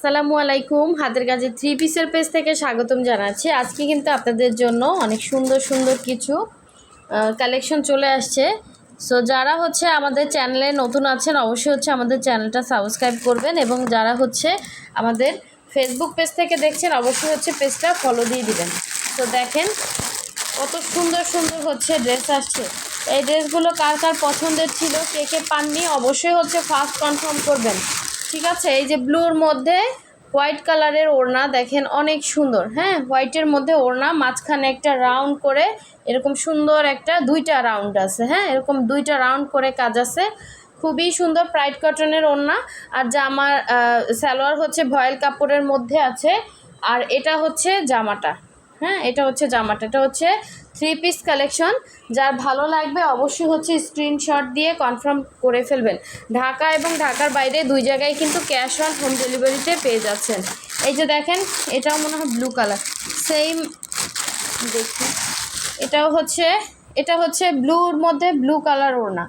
আসসালামু আলাইকুম। হাতের কাজে থ্রি পিসের পেজ থেকে স্বাগতম জানাচ্ছি। আজকে কিন্তু আপনাদের জন্য অনেক সুন্দর সুন্দর কিছু কালেকশন চলে আসছে। সো যারা হচ্ছে আমাদের চ্যানেলে নতুন আছেন, অবশ্যই হচ্ছে আমাদের চ্যানেলটা সাবস্ক্রাইব করবেন এবং যারা হচ্ছে আমাদের ফেসবুক পেজ থেকে দেখছেন, অবশ্যই হচ্ছে পেজটা ফলো দিয়ে দিবেন। তো দেখেন কত সুন্দর সুন্দর হচ্ছে ড্রেস আসছে। এই ড্রেসগুলো কার কার পছন্দের ছিল, কে কে পাননি, অবশ্যই হচ্ছে ফার্স্ট কনফার্ম করবেন। ঠিক আছে? এই যে ব্লুর মধ্যে হোয়াইট কালারের ওড়না দেখেন অনেক সুন্দর হ্যাঁ? হোয়াইটের মধ্যে ওড়না, মাঝখানে একটা রাউন্ড করে এরকম সুন্দর একটা দুইটা রাউন্ড আছে হ্যাঁ? এরকম দুইটা রাউন্ড করে কাজ আছে। খুবই সুন্দর প্রাইড কটনের ওড়না। আর জামার সালোয়ার হচ্ছে ভয়েল কাপড়ের মধ্যে আছে। আর এটা হচ্ছে জামাটা। হ্যাঁ এটা হচ্ছে জামাটা। এটা হচ্ছে থ্রি পিস কালেকশন যার ভালো লাগবে অবশ্যই হচ্ছে স্ক্রিনশট দিয়ে কনফার্ম করে ফেলবেন। ঢাকা এবং ঢাকার বাইরে দুই জায়গায় কিন্তু ক্যাশ অন হোম ডেলিভারিতে পেয়ে যাচ্ছেন। এই যে দেখেন, এটাও মনে হয় ব্লু কালার সেম দেখি। এটাও হচ্ছে, এটা হচ্ছে ব্লুর মধ্যে ব্লু কালার ওড়না।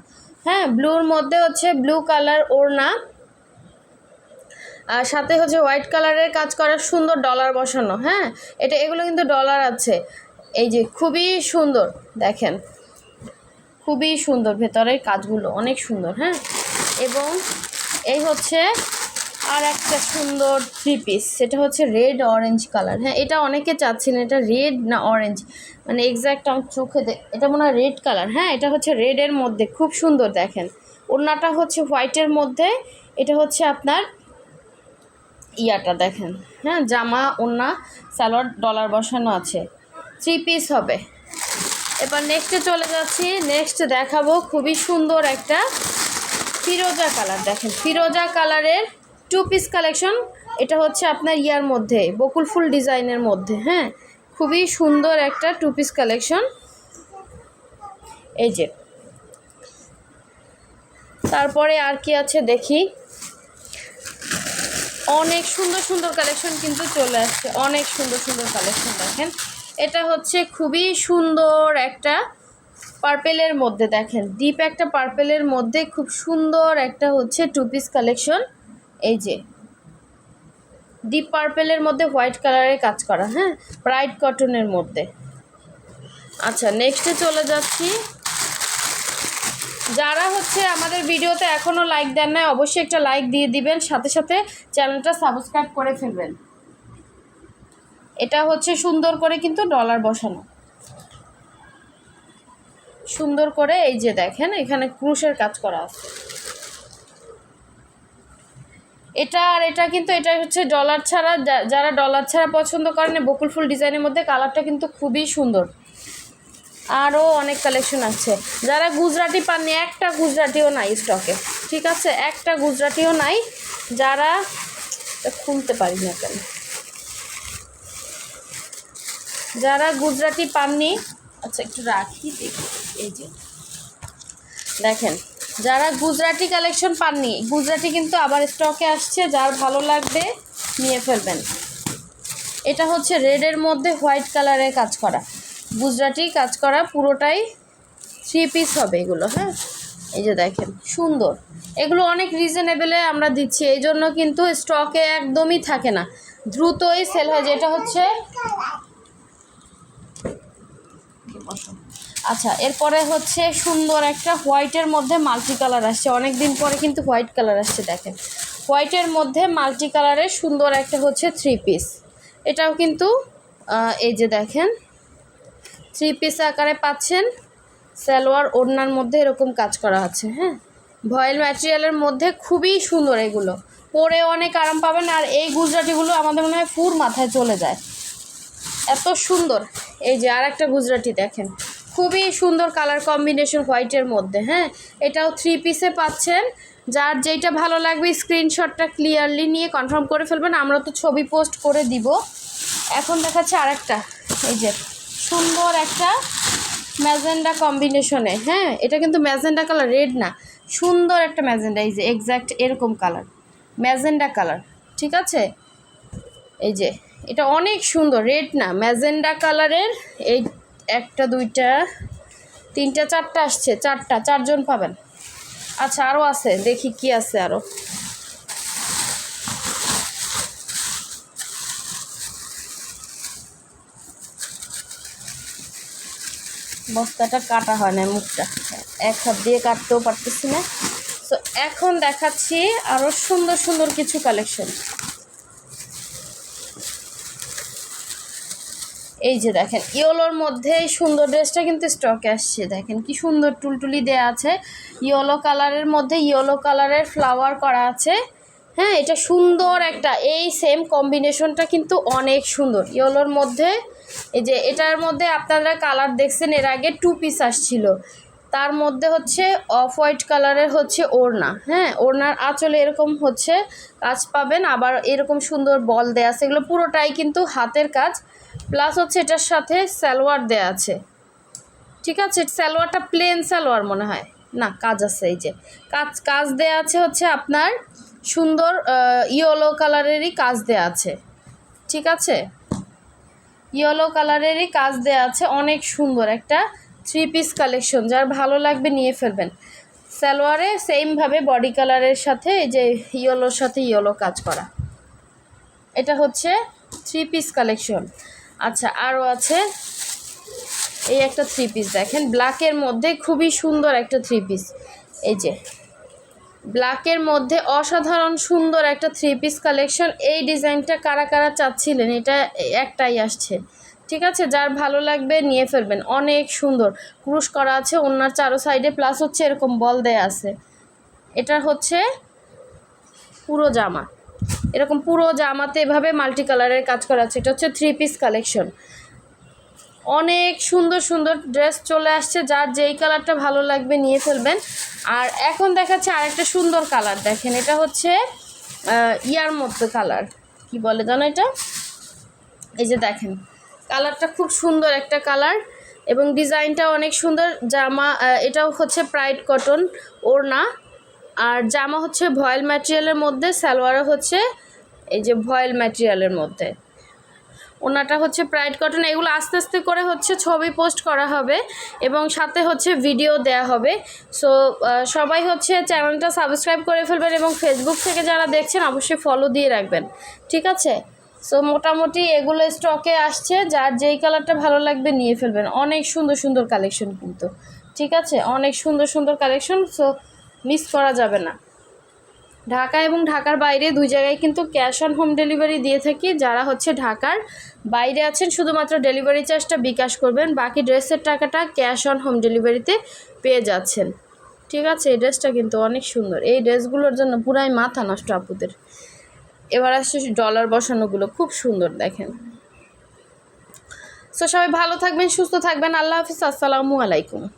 হ্যাঁ ব্লুর মধ্যে হচ্ছে ব্লু কালার ওড়না। আর সাথে হচ্ছে হোয়াইট কালারের কাজ করা সুন্দর ডলার বসানো হ্যাঁ? এটা, এগুলো কিন্তু ডলার আছে। এই যে, খুবই সুন্দর, দেখেন। খুবই সুন্দর ভেতরের কাজগুলো, অনেক সুন্দর হ্যাঁ? এবং এই হচ্ছে আর একটা সুন্দর থ্রি পিস সেটা হচ্ছে রেড অরেঞ্জ কালার হ্যাঁ? এটা অনেকে চাচ্ছেন এটা রেড না অরেঞ্জ মানে এক্স্যাক্ট আমার চোখে এটা মনে হয় রেড কালার হ্যাঁ? এটা হচ্ছে রেডের মধ্যে, খুব সুন্দর, দেখেন। ওড়নাটা হচ্ছে হোয়াইটের মধ্যে, এটা হচ্ছে আপনার ইয়াটা দেখেন। হ্যাঁ জামা, ওড়না, সালোয়ার, ডলার বসানো আছে। থ্রি পিস হবে। এবার নেক্সটে চলে যাচ্ছি। নেক্সট দেখাবো খুবই সুন্দর একটা ফিরোজা কালার। দেখেন, ফিরোজা কালারের টু পিস কালেকশন এটা হচ্ছে আপনার ইয়ার মধ্যে, বকুল ফুল ডিজাইনের মধ্যে। হ্যাঁ খুবই সুন্দর একটা টু পিস কালেকশন এই যে। তারপরে আর কি আছে দেখি? অনেক সুন্দর সুন্দর কালেকশন কিন্তু চলে আসছে। অনেক সুন্দর সুন্দর কালেকশন দেখেন। এটা হচ্ছে খুবই সুন্দর একটা পার্পেলের মধ্যে দেখেন। ডিপ একটা পার্পেলের মধ্যে খুব সুন্দর একটা হচ্ছে টু পিস কালেকশন এই যে ডিপ পার্পেলের মধ্যে হোয়াইট কালারের কাজ করা হ্যাঁ? ব্রাইট কটনের মধ্যে। আচ্ছা নেক্সটে চলে যাচ্ছি। যারা হচ্ছে আমাদের ভিডিওতে এখনও লাইক দেন নাই, অবশ্যই একটা লাইক দিয়ে দিবেন, সাথে সাথে চ্যানেলটা সাবস্ক্রাইব করে ফেলবেন। এটা হচ্ছে সুন্দর করে কিন্তু ডলার বসানো। সুন্দর করে এই যে দেখেন, এখানে ক্রুশের কাজ করা আছে। এটা আর এটা কিন্তু এটা হচ্ছে ডলার ছাড়া যারা ডলার ছাড়া পছন্দ করেন, বকুল ফুল ডিজাইনের মধ্যে কালারটা কিন্তু খুবই সুন্দর। আরও অনেক কালেকশন আছে। যারা গুজরাটি পাননি, একটা গুজরাটিও নাই স্টকে ঠিক আছে? একটা গুজরাটিও নাই, যারা খুলতে পারি না কেন যারা গুজরাটি পাননি আচ্ছা একটু রাখি দেখি, এই যে। দেখেন, যারা গুজরাটি কালেকশন পাননি, গুজরাটি কিন্তু আবার স্টকে আসছে, যার ভালো লাগবে, নিয়ে ফেলবেন। এটা হচ্ছে রেডের মধ্যে হোয়াইট কালারের কাজ করা। গুজরাটি কাজ করা পুরোটাই থ্রি পিস হবে এগুলো হ্যাঁ? এই যে দেখেন সুন্দর। এগুলো অনেক রিজনেবেলে আমরা দিচ্ছি এই জন্য কিন্তু স্টকে একদমই থাকে না। দ্রুতই সেল হয় যেটা হচ্ছে আচ্ছা এরপরে হচ্ছে সুন্দর একটা হোয়াইটের মধ্যে মাল্টি কালার আসছে। অনেক দিন পরে কিন্তু হোয়াইট কালার আসছে দেখেন। হোয়াইটের মধ্যে মাল্টি কালারের সুন্দর একটা হচ্ছে থ্রি পিস এটাও কিন্তু এই যে দেখেন থ্রি পিস আকারে পাচ্ছেন। সালোয়ার ওড়নার মধ্যে এরকম কাজ করা আছে হ্যাঁ? ভয়েল ম্যাটেরিয়ালের মধ্যে খুবই সুন্দর এগুলো। পরে অনেক আরাম পাবেন আর এই গুজরাটিগুলো আমাদের মনে হয় ফুর মাথায় চলে যায়। এত সুন্দর। এই যে আর একটা গুজরাটি দেখেন। খুবই সুন্দর কালার কম্বিনেশন হোয়াইটের মধ্যে হ্যাঁ? এটাও থ্রি পিসে পাচ্ছেন। যার যেটা ভালো লাগবে স্ক্রিনশটটা ক্লিয়ারলি নিয়ে কনফার্ম করে ফেলবেন। আমরা তো ছবি পোস্ট করে দিব। এখন দেখাচ্ছে আরেকটা। এই যে সুন্দর একটা ম্যাজেন্ডা কম্বিনেশনে হ্যাঁ? এটা কিন্তু ম্যাজেন্ডা কালার, রেড না। সুন্দর একটা ম্যাজেন্ডা, এই যে এক্স্যাক্ট এরকম কালার, ম্যাজেন্ডা কালার, ঠিক আছে? এই যে, এটা অনেক সুন্দর, রেড না, ম্যাজেন্ডা কালারের, এই একটা, দুইটা, তিনটা, চারটা আসছে, চারটা, চারজন পাবেন। আচ্ছা আরও আছে, দেখি কি আছে আরও বস্তাটা কাটা হয় না মুখটা। এক হাত দিয়ে কাটতেও পারতেছি না। তো এখন দেখাচ্ছি আরও সুন্দর সুন্দর কিছু কালেকশন এই যে দেখেন, ইয়োলোর মধ্যে এই সুন্দর ড্রেসটা কিন্তু স্টকে আসছে। দেখেন কি সুন্দর টুলটুলি দেয়া আছে। ইয়োলো কালারের মধ্যে ইয়োলো কালারের ফ্লাওয়ার করা আছে। হ্যাঁ এটা সুন্দর একটা, এই সেম কম্বিনেশনটা কিন্তু অনেক সুন্দর। ইয়েলোর মধ্যে, এই যে এটার মধ্যে আপনারা কালার দেখছেন, এর আগে টু পিস আসছিল। তার মধ্যে হচ্ছে অফ হোয়াইট কালারের হচ্ছে ওড়না। হ্যাঁ ওড়নার আঁচলে এরকম হচ্ছে, কাজ পাবেন। আবার এরকম সুন্দর বল দেয়া আছে। এগুলো পুরোটাই কিন্তু হাতের কাজ। প্লাস হচ্ছে এটার সাথে সালোয়ার দেয়া আছে। ঠিক আছে? সালোয়ারটা প্লেন সালোয়ার মনে হয়। না, কাজ আছে, এই যে। কাজ কাজ দেয়া আছে হচ্ছে আপনার সুন্দর ইয়েলো কালারেরই কাজ দেয়া আছে। ঠিক আছে? ইয়েলো কালারেরই কাজ দেয়া আছে অনেক সুন্দর একটা থ্রি পিস কালেকশন যার ভালো লাগবে নিয়ে ফেলবেন। সালোয়ারে সেমভাবে বডি কালারের সাথে এই যে ইয়েলোর সাথে ইয়েলো কাজ করা। এটা হচ্ছে থ্রি পিস কালেকশন আচ্ছা আরও আছে। এই একটা থ্রি পিস দেখেন ব্ল্যাকের মধ্যে খুবই সুন্দর একটা থ্রি পিস এই যে ব্ল্যাকের মধ্যে অসাধারণ সুন্দর একটা থ্রি পিস কালেকশন। এই ডিজাইনটা কারা কারা চাচ্ছিলেন? এটা একটাই আসছে। ঠিক আছে? যার ভালো লাগবে নিয়ে ফেলবেন। অনেক সুন্দর। ক্রুশ করা আছে, ওনার চারো সাইডে প্লাস হচ্ছে এরকম বল দেয়া আছে। এটা হচ্ছে পুরো জামা। এরকম পুরো জামাতে এভাবে মাল্টি কালারের কাজ করা আছে। এটা হচ্ছে থ্রি পিস কালেকশন অনেক সুন্দর সুন্দর ড্রেস চলে আসছে, যার যেই কালারটা ভালো লাগবে নিয়ে ফেলবেন। আর এখন দেখাচ্ছে আরেকটা সুন্দর কালার দেখেন, এটা হচ্ছে ইয়ার মধ্যে কালার কি বলে জানো এটা? এই যে দেখেন কালারটা খুব সুন্দর একটা কালার এবং ডিজাইনটা অনেক সুন্দর। জামা এটাও হচ্ছে প্রাইড কটন ওড়না। আর জামা হচ্ছে ভয়েল ম্যাটেরিয়ালের মধ্যে, সালোয়ারও হচ্ছে, এই যে ভয়েল ম্যাটেরিয়ালের মধ্যে। ওনাটা হচ্ছে প্রাইড কটন এগুলো আস্তে আস্তে করে হচ্ছে ছবি পোস্ট করা হবে এবং সাথে হচ্ছে ভিডিও দেয়া হবে। সো সবাই হচ্ছে চ্যানেলটা সাবস্ক্রাইব করে ফেলবেন এবং ফেসবুক থেকে যারা দেখছেন অবশ্যই ফলো দিয়ে রাখবেন। ঠিক আছে? সো মোটামুটি এগুলো স্টকে আসছে, যার যেই কালারটা ভালো লাগবে নিয়ে ফেলবেন। অনেক সুন্দর সুন্দর কালেকশন কিন্তু। ঠিক আছে? অনেক সুন্দর সুন্দর কালেকশন সো মিস করা যাবে না। ঢাকা এবং ঢাকার বাইরে দুই জায়গায় কিন্তু ক্যাশ অন হোম ডেলিভারি দিয়ে থাকি। যারা হচ্ছে ঢাকার বাইরে আছেন, শুধুমাত্র ডেলিভারি চার্জটা বিকাশ করবেন, বাকি ড্রেসের টাকাটা ক্যাশ অন হোম ডেলিভারিতে পেয়ে যাচ্ছেন। ঠিক আছে, এই ড্রেসটা কিন্তু অনেক সুন্দর। এই ড্রেসগুলোর জন্য পুরাই মাথা নষ্ট আপুদের। এবার আসছে ডলার বসানোগুলো, খুব সুন্দর দেখেন। সো সবাই ভালো থাকবেন, সুস্থ থাকবেন, আল্লাহ হাফিজ, আসসালামু আলাইকুম।